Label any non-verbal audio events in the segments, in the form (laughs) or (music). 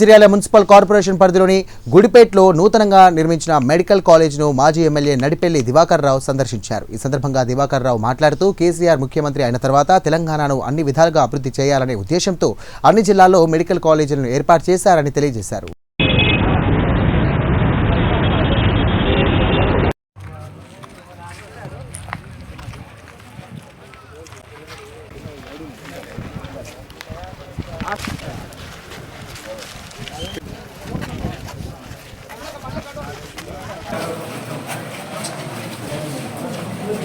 Mancherial municipal corporation పరిధిలోని గుడిపేట్లో నూతనంగా నిర్మించిన మెడికల్ కాలేజ్ను మాజీ ఎమ్మెల్యే నడిపెల్లి దివాకర్ రావు సందర్శించారు. ఈ సందర్భంగా దివాకర్ రావు మాట్లాడుతూ కేసీఆర్ ముఖ్యమంత్రి అయిన తర్వాత తెలంగాణను అన్ని విధాలుగా అభివృద్ధి చేయాలనే ఉద్దేశంతో అన్ని జిల్లాల్లో మెడికల్ కాలేజీలను ఏర్పాటు చేశారని తెలియజేశారు.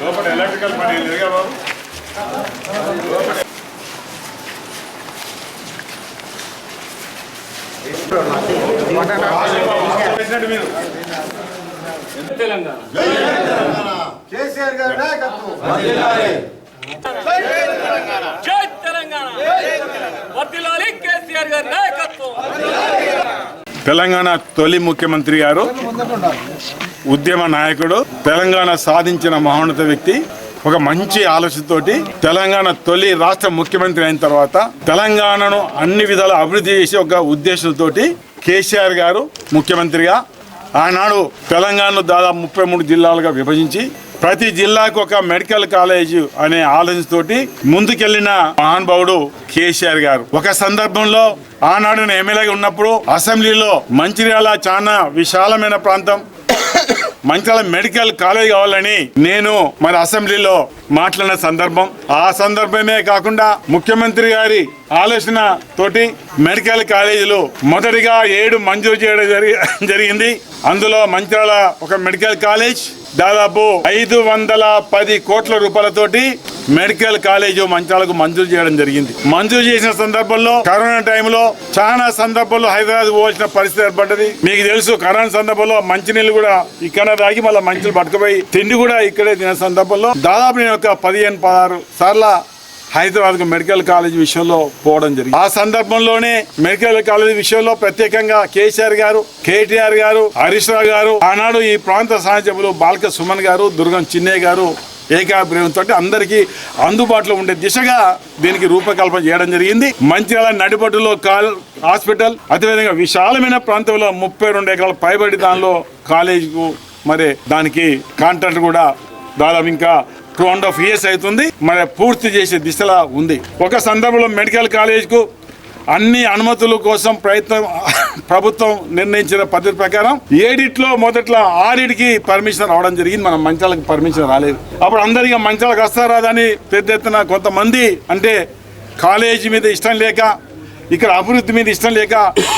లోపల ఎలక్ట్రికల్ పని లేదుగా బాబు? వేసినట్టు కేసీఆర్ గారు నాయకత్వం జై తెలంగాణ వర్దిలాలి కేసీఆర్ గారి నాయకత్వం తెలంగాణ తొలి ముఖ్యమంత్రి గారు ఉద్యమ నాయకుడు తెలంగాణ సాధించిన మహోన్నత వ్యక్తి. ఒక మంచి ఆలోచనతోటి తెలంగాణ తొలి రాష్ట్ర ముఖ్యమంత్రి అయిన తర్వాత తెలంగాణను అన్ని విధాల అభివృద్ధి చేసే ఒక ఉద్దేశంతో కేసీఆర్ గారు ముఖ్యమంత్రిగా ఆనాడు తెలంగాణను దాదాపు ముప్పై మూడు జిల్లాలుగా విభజించి ప్రతి జిల్లాకు ఒక మెడికల్ కాలేజ్ అనే ఆలోచనతోటి ముందుకెళ్ళిన మహానుభావుడు కేసీఆర్ గారు. ఒక సందర్భంలో ఆనాడు నేను ఎమ్మెల్యేగా ఉన్నప్పుడు అసెంబ్లీలో మంచిర్యాల చాలా విశాలమైన ప్రాంతం. మంచిర్యాల మెడికల్ కాలేజ్ కావాలని నేను మన అసెంబ్లీలో మాట్లాడిన సందర్భం. ఆ సందర్భమే కాకుండా ముఖ్యమంత్రి గారి ఆలోచన తోటి మెడికల్ కాలేజీలు మొదటిగా ఏడు మంజూరు చేయడం జరిగింది. అందులో మంచిర్యాల ఒక మెడికల్ కాలేజ్ దాదాపు ఐదు వందల పది కోట్ల రూపాయలతోటి మెడికల్ కాలేజ్ మంచాలకు మంజూరు చేయడం జరిగింది. మంజూరు చేసిన సందర్భంలో కరోనా టైంలో చాలా సందర్భంలో హైదరాబాద్ పోవాల్సిన పరిస్థితి ఏర్పడ్డది. మీకు తెలుసు కరోనా సందర్భంలో మంచినీళ్ళు కూడా ఇక్కడ తాగి మళ్ళీ మంచులు పట్టుకుపోయి తిండి కూడా ఇక్కడే తినే సందర్భంలో దాదాపు నేను ఒక పదిహేను పదహారు సార్ల హైదరాబాద్ మెడికల్ కాలేజ్ విషయంలో పోవడం జరిగింది. ఆ సందర్భంలోనే మెడికల్ కాలేజ్ విషయంలో ప్రత్యేకంగా కేసీఆర్ గారు కేటీఆర్ గారు హరీష్ రావు గారు ఆనాడు ఈ ప్రాంత సహజములు బాల్క సుమన్ గారు దుర్గం చిన్నయ్య గారు ఏకాభిప్రాయంతో అందరికీ అందుబాటులో ఉండే దిశగా దీనికి రూపకల్పన చేయడం జరిగింది. మంచిర్యాల నడిపట్టులో కాల్ హాస్పిటల్ అదేవిధంగా విశాలమైన ప్రాంతంలో ముప్పై రెండు ఎకరాల పైబడి దానిలో కాలేజీకు మరి దానికి కాంట్రాక్ట్ కూడా దాదాపు ఇంకా టూ అండ్ హాఫ్ ఇయర్స్ అవుతుంది. మరి పూర్తి చేసే దిశలా ఉంది. ఒక సందర్భంలో మెడికల్ కాలేజ్కు అన్ని అనుమతుల కోసం ప్రయత్నం (laughs) ప్రభుత్వం నిర్ణయించిన పద్ధతి ప్రకారం ఏడిట్లో మొదట్లో ఆడిటికి పర్మిషన్ రావడం జరిగింది. మన మంచాలకు పర్మిషన్ రాలేదు. అప్పుడు అందరికీ మంచాలకు వస్తారా అని పెద్ద ఎత్తున కొంతమంది అంటే కాలేజీ మీద ఇష్టం లేక ఇక్కడ అభివృద్ధి మీద ఇష్టం లేక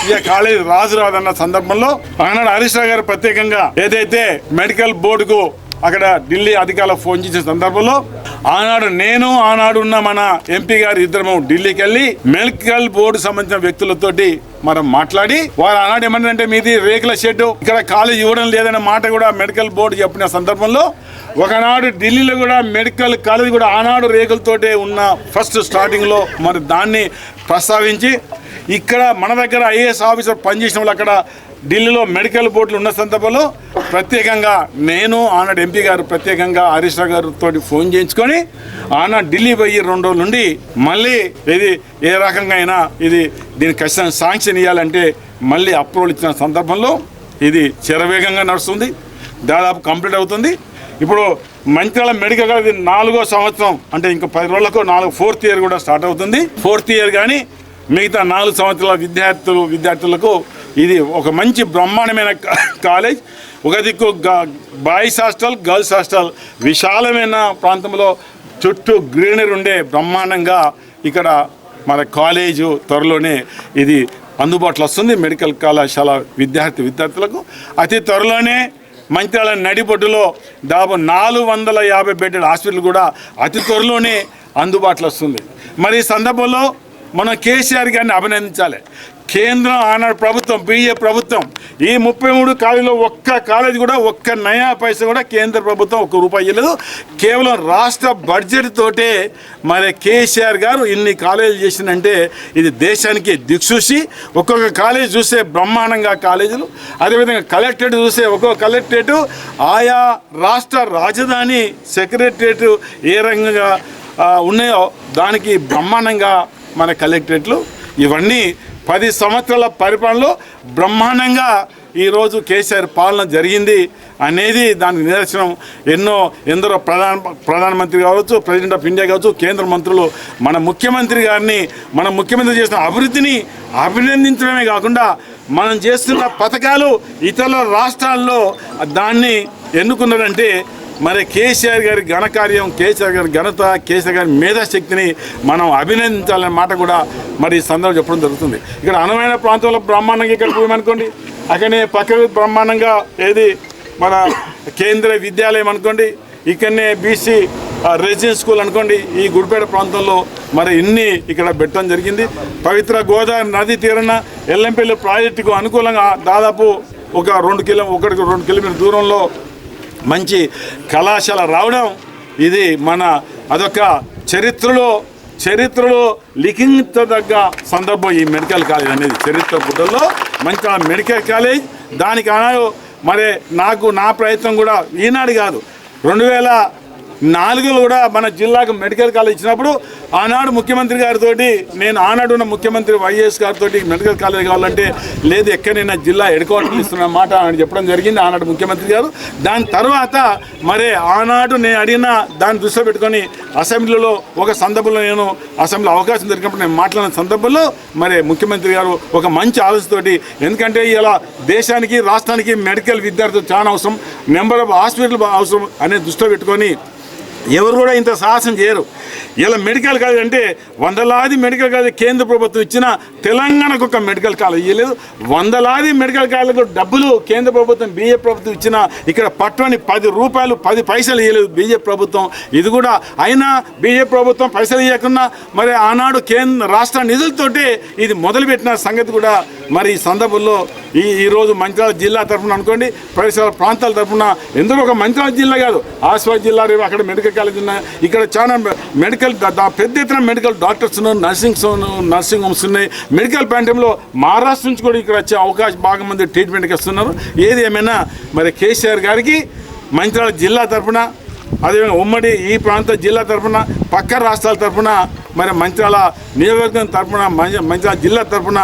ఇక కాలేజీ రాజు రాదన్న సందర్భంలో ఆనాడు హరీష్ గారు ప్రత్యేకంగా ఏదైతే మెడికల్ బోర్డుకు అక్కడ ఢిల్లీ అధికారులకు ఫోన్ చేసిన సందర్భంలో ఆనాడు నేను ఆనాడు ఉన్న మన ఎంపీ గారు ఇద్దరము ఢిల్లీకి వెళ్ళి మెడికల్ బోర్డు సంబంధించిన వ్యక్తులతోటి మనం మాట్లాడి వారు ఆనాడు ఏమన్నారంటే మీది రేకుల షెడ్ ఇక్కడ కాలేజ్ ఇవ్వడం లేదనే మాట కూడా మెడికల్ బోర్డు చెప్పిన సందర్భంలో ఒకనాడు ఢిల్లీలో కూడా మెడికల్ కాలేజ్ కూడా ఆనాడు రేకులతోటే ఉన్న ఫస్ట్ స్టార్టింగ్లో మరి దాన్ని ప్రస్తావించి ఇక్కడ మన దగ్గర ఐఏఎస్ ఆఫీసర్ పనిచేసిన వాళ్ళు అక్కడ ఢిల్లీలో మెడికల్ బోర్డులు ఉన్న సందర్భంలో ప్రత్యేకంగా నేను ఆనాడు ఎంపీ గారు ప్రత్యేకంగా హరీష్ రావు గారితో ఫోన్ చేయించుకొని ఆనాడు ఢిల్లీ పోయి రెండు రోజుల నుండి మళ్ళీ ఇది ఏ రకంగా అయినా ఇది దీనికి ఖచ్చితంగా శాంక్షన్ ఇవ్వాలంటే మళ్ళీ అప్రూవల్ ఇచ్చిన సందర్భంలో ఇది చిరవేగంగా నడుస్తుంది దాదాపు కంప్లీట్ అవుతుంది. ఇప్పుడు మంచిర్యాల మెడికల్ కాలేజ్ నాలుగో సంవత్సరం అంటే ఇంకా పది రోజులకు నాలుగు ఫోర్త్ ఇయర్ కూడా స్టార్ట్ అవుతుంది. ఫోర్త్ ఇయర్ కానీ మిగతా నాలుగు సంవత్సరాల విద్యార్థులు విద్యార్థులకు ఇది ఒక మంచి బ్రహ్మాండమైన కాలేజ్. ఒక దిక్కు బాయ్స్ హాస్టల్ గర్ల్స్ హాస్టల్. విశాలమైన ప్రాంతంలో చుట్టూ గ్రీనరీ ఉండే బ్రహ్మాండంగా ఇక్కడ మన కాలేజు త్వరలోనే ఇది అందుబాటులో వస్తుంది. మెడికల్ కళాశాల విద్యార్థి విద్యార్థులకు. అతి త్వరలోనే మంత్రాల నడిబొడ్డులో దాదాపు నాలుగు వందల యాభై బెడ్డెడ్ హాస్పిటల్ కూడా అతి త్వరలోనే అందుబాటులో వస్తుంది. మరి ఈ సందర్భంలో మనం కేసీఆర్ గారిని అభినందించాలి. కేంద్రం ఆనాడు ప్రభుత్వం బీఏ ప్రభుత్వం ఈ ముప్పై మూడు కాలేజీలో ఒక్క కాలేజీ కూడా ఒక్క నయా పైసా కూడా కేంద్ర ప్రభుత్వం ఒక్క రూపాయి ఇవ్వలేదు కేవలం రాష్ట్ర బడ్జెట్ తోటే మరి కేసీఆర్ గారు ఇన్ని కాలేజీలు చేసిందంటే ఇది దేశానికి దిక్సూసి ఒక్కొక్క కాలేజీ చూస్తే బ్రహ్మాండంగా కాలేజీలు. అదేవిధంగా కలెక్టరేట్ చూస్తే ఒక్కొక్క కలెక్టరేట్ ఆయా రాష్ట్ర రాజధాని సెక్రటరేట్ ఏ రకంగా ఉన్నాయో దానికి బ్రహ్మాండంగా మన కలెక్టరేట్లు. ఇవన్నీ పది సంవత్సరాల పరిపాలనలో బ్రహ్మాండంగా ఈరోజు కేసీఆర్ పాలన జరిగింది అనేది దానికి నిదర్శనం. ఎన్నో ఎందరో ప్రధాన ప్రధానమంత్రి కావచ్చు ప్రెసిడెంట్ ఆఫ్ ఇండియా కావచ్చు కేంద్ర మంత్రులు మన ముఖ్యమంత్రి గారిని మన ముఖ్యమంత్రి చేసిన అభివృద్ధిని అభినందించడమే కాకుండా మనం చేస్తున్న పథకాలు ఇతర రాష్ట్రాల్లో దాన్ని ఎన్నుకున్నారంటే మరి కేసీఆర్ గారి ఘనకార్యం కేసీఆర్ గారి ఘనత కేసీఆర్ గారి మేధాశక్తిని మనం అభినందించాలనే మాట కూడా మరి ఈ సందర్భం చెప్పడం జరుగుతుంది. ఇక్కడ అనువైన ప్రాంతంలో బ్రహ్మాండంగా ఇక్కడ పోయామనుకోండి అక్కడనే పక్క బ్రహ్మాండంగా ఏది మన కేంద్ర విద్యాలయం అనుకోండి ఇక్కడనే బీసీ రెసిడెన్స్ స్కూల్ అనుకోండి ఈ గుడిపేట ప్రాంతంలో మరి ఇన్ని ఇక్కడ పెట్టడం జరిగింది. పవిత్ర గోదావరి నది తీరన ఎల్లంపల్లి ప్రాజెక్టుకు అనుకూలంగా దాదాపు ఒక రెండు కిలో ఒకటికి రెండు కిలోమీటర్ దూరంలో మంచి కళాశాల రావడం ఇది మన అదొక చరిత్రలో చరిత్రలో లిఖించదగ్గ సందర్భం ఈ మెడికల్ కాలేజ్ అనేది. చరిత్ర పుటల్లో మంచి మెడికల్ కాలేజ్ దానికి ఆనాడు మరి నాకు నా ప్రయత్నం కూడా ఈనాడు కాదు. రెండు వేల నాలుగులో కూడా మన జిల్లాకు మెడికల్ కాలేజ్ ఇచ్చినప్పుడు ఆనాడు ముఖ్యమంత్రి గారితో నేను ఆనాడు ఉన్న ముఖ్యమంత్రి వైఎస్ గారితో మెడికల్ కాలేజ్ కావాలంటే లేదు ఎక్కడైనా జిల్లా ఎడుకోవటం ఇస్తున్న మాట అని చెప్పడం జరిగింది ఆనాడు ముఖ్యమంత్రి గారు. దాని తర్వాత మరి ఆనాడు నేను అడిగిన దాన్ని దృష్టిలో పెట్టుకొని అసెంబ్లీలో ఒక సందర్భంలో నేను అసెంబ్లీ అవకాశం దొరికినప్పుడు నేను మాట్లాడిన సందర్భంలో మరి ముఖ్యమంత్రి గారు ఒక మంచి ఆలోచనతోటి ఎందుకంటే ఇలా దేశానికి రాష్ట్రానికి మెడికల్ విద్యార్థులు చాలా అవసరం నెంబర్ ఆఫ్ హాస్పిటల్ అవసరం అనే దృష్టిలో పెట్టుకొని ఎవరు కూడా ఇంత సాహసం చేయరు. ఇలా మెడికల్ కాలేజ్ అంటే వందలాది మెడికల్ కాలేజ్ కేంద్ర ప్రభుత్వం ఇచ్చిన తెలంగాణకు ఒక మెడికల్ కాలేజ్ ఇవ్వలేదు వందలాది మెడికల్ కాలేజ్ డబ్బులు కేంద్ర ప్రభుత్వం బీజేపీ ప్రభుత్వం ఇచ్చిన ఇక్కడ పట్టుని పది రూపాయలు పది పైసలు ఇవ్వలేదు బీజేపీ ప్రభుత్వం. ఇది కూడా అయినా బీజేపీ ప్రభుత్వం పైసలు ఇవ్వకుండా మరి ఆనాడు కేంద్ర రాష్ట్ర నిధులతోటి ఇది మొదలుపెట్టిన సంగతి కూడా మరి ఈ సందర్భంలో ఈ ఈరోజు మంచిర్యాల జిల్లా తరఫున అనుకోండి పరిసర ప్రాంతాల తరఫున ఎందుకు ఒక మంచిర్యాల జిల్లా కాదు ఆసిఫాబాద్ జిల్లా రేపు అక్కడ మెడికల్ కాలేజ్ ఉన్నాయి. ఇక్కడ చాలా మెడికల్ పెద్ద ఎత్తున మెడికల్ డాక్టర్స్ ఉన్నారు నర్సింగ్స్ నర్సింగ్ హోమ్స్ ఉన్నాయి. మెడికల్ ప్రాంతంలో మహారాష్ట్ర నుంచి కూడా ఇక్కడ వచ్చే అవకాశం బాగా మంది ట్రీట్మెంట్కి వస్తున్నారు. ఏది ఏమైనా మరి కేసీఆర్ గారికి మంచిర్యాల జిల్లా తరఫున అదేవిధంగా ఉమ్మడి ఈ ప్రాంత జిల్లా తరఫున పక్క రాష్ట్రాల తరఫున మరి మంచిర్యాల నియోజకవర్గం తరఫున మంచి- మంచిర్యాల జిల్లా తరఫున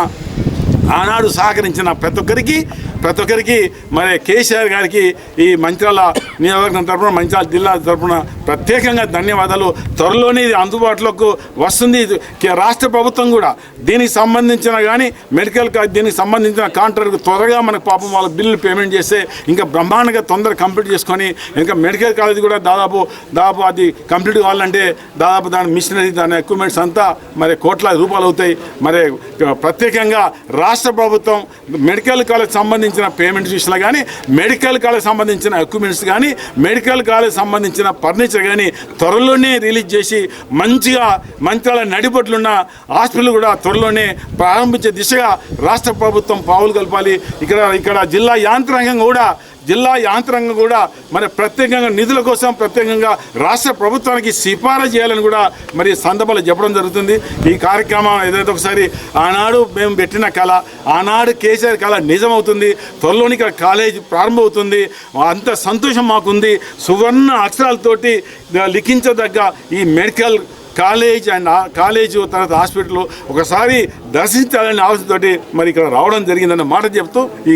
ఆనాడు సహకరించిన ప్రతి ఒక్కరికి ప్రతి ఒక్కరికి మరి కేసీఆర్ గారికి ఈ మంచిర్యాల నియోజకవర్గం తరఫున మంచిర్యాల జిల్లా తరఫున ప్రత్యేకంగా ధన్యవాదాలు. త్వరలోనే ఇది అందుబాటులోకి వస్తుంది. ఇది కే- రాష్ట్ర ప్రభుత్వం కూడా దీనికి సంబంధించిన కానీ మెడికల్ కా- దీనికి సంబంధించిన కాంట్రాక్ట్ త్వరగా మనకు పాపం వాళ్ళ బిల్లు పేమెంట్ చేస్తే ఇంకా బ్రహ్మాండంగా తొందరగా కంప్లీట్ చేసుకొని ఇంకా మెడికల్ కాలేజ్ కూడా దాదాపు దాదాపు అది కంప్లీట్ కావాలంటే దాదాపు దాని మిషనరీ దాని ఎక్విప్మెంట్స్ అంతా మరి కోట్ల రూపాయలు అవుతాయి. మరి ప్రత్యేకంగా రాష్ట్ర ప్రభుత్వం మెడికల్ కాలేజ్ సంబంధించిన పేమెంట్ విషయంలో కానీ మెడికల్ కాలేజ్ సంబంధించిన ఎక్విప్మెంట్స్ కానీ మెడికల్ కాలేజ్ సంబంధించిన ఫర్నిచర్ కానీ త్వరలోనే రిలీజ్ చేసి మంచిగా మంత్రాల నడిబొట్లున్న హాస్పిటల్ కూడా త్వరలోనే ప్రారంభించే దిశగా రాష్ట్ర ప్రభుత్వం పావులు కలపాలి. ఇక్కడ ఇక్కడ జిల్లా యాంత్రాంగం కూడా జిల్లా యాంత్రాంగం కూడా మరి ప్రత్యేకంగా నిధుల కోసం ప్రత్యేకంగా రాష్ట్ర ప్రభుత్వానికి సిఫారసు చేయాలని కూడా మరి సందర్భాలు చెప్పడం జరుగుతుంది. ఈ కార్యక్రమం ఏదైతే ఒకసారి ఆనాడు మేము పెట్టిన కళ ఆనాడు కేసీఆర్ కళ నిజమవుతుంది త్వరలోని ఇక్కడ కాలేజ్ ప్రారంభమవుతుంది. అంత సంతోషం మాకుంది. సువర్ణ అక్షరాలతోటి లిఖించదగ్గ ఈ మెడికల్ కాలేజ్ అండ్ ఆ కాలేజ్ తర్వాత హాస్పిటల్ ఒకసారి దర్శించాలనే ఆలోచనతోటి మరి ఇక్కడ రావడం జరిగిందన్న మాట చెప్తూ ఈ